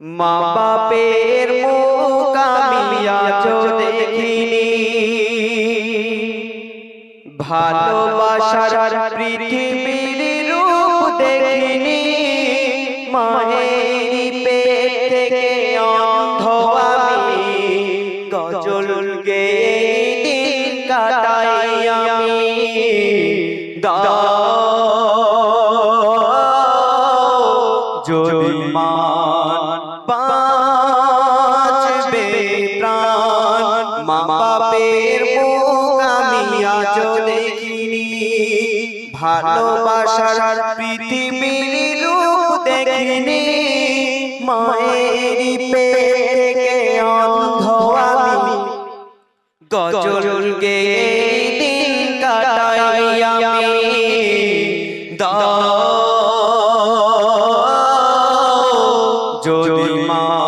মা বাপের মুখ আমি দেখিনি। ভালোবাসার পৃথিবীর রূপ দেখিনি। মায়ের থেকে অন্ধ ভালোবাসার পৃথিবীর রূপ দেখিনি। মায়ের পেট অন্ধ আমি গজল গে দিন কাটাই আমি। যদি মান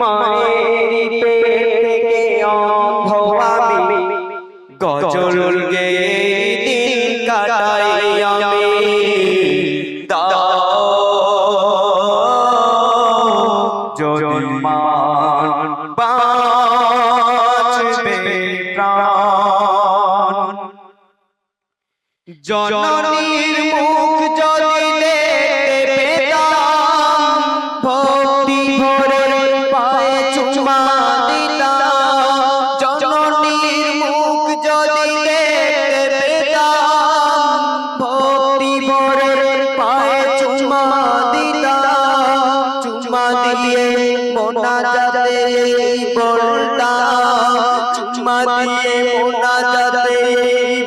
মায়ের পেট থেকে অন্ধ আমি গজল গেয়ে দিন জননীর মুখ যদি মোনা যাতে বলতাম চুমা দিয়ে মোনা যাতে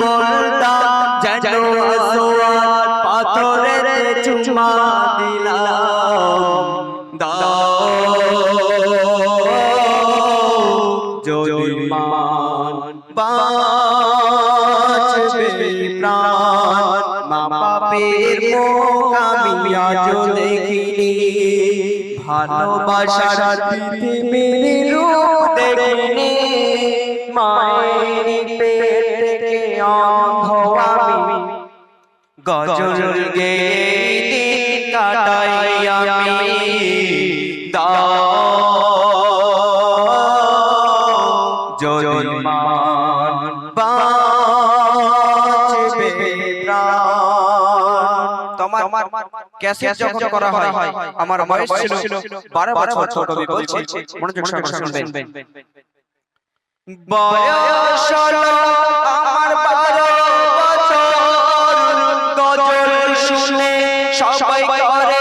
বলতাম যেন আসোয়ার পাথরের চুমা দিলাম। দাও, যদি মান বাঁচবে প্রাণ, মা বাপের আমি আজ দেখিনি। ভালোবাসার পৃথিবীর রূপ দেখিনি মায়ের পেট থেকে অন্ধ আমি। গজল গে ক্যাসেট যখন করা হয় আমার বয়স ছিল বারো বছর ছোট বলছে। মনোযোগ সহকারে শুনবেন। বয়স আমার বারো বছর। গজল শুনে সবাই করে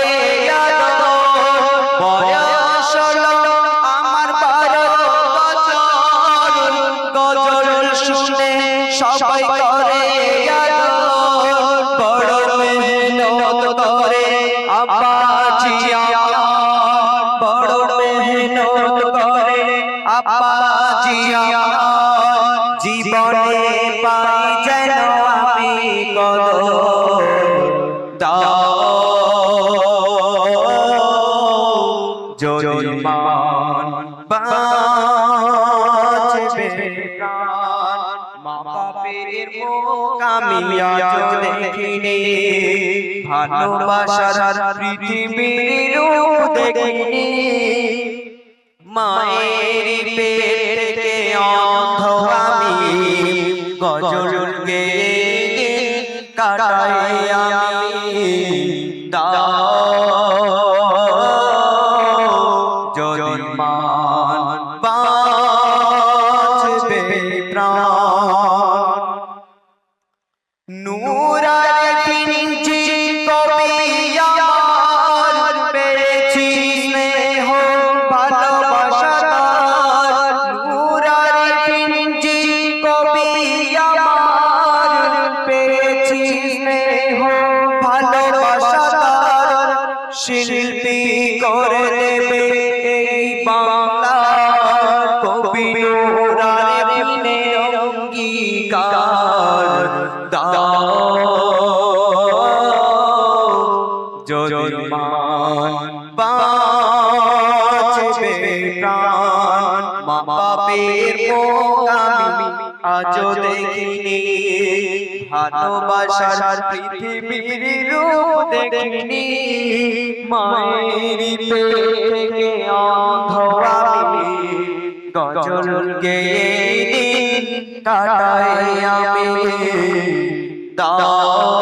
বাঁচবে। প্রাণ মা বাপের মুখ আমি আজ দেখিনি। ভালোবাসার পৃথিবীর রূপ দেখিনি। মায়ের পেট অন্ধ আমি গজল গে কাটাই আমি। നൂറായി തിരിഞ്ഞ বাঁচবে বাপের মুখ আমি আজও দেখিনি। ভালোবাসার পৃথিবীর রূপ দেখিনি। মায়ের গজল গেয়ে কাটাই আমি। দাও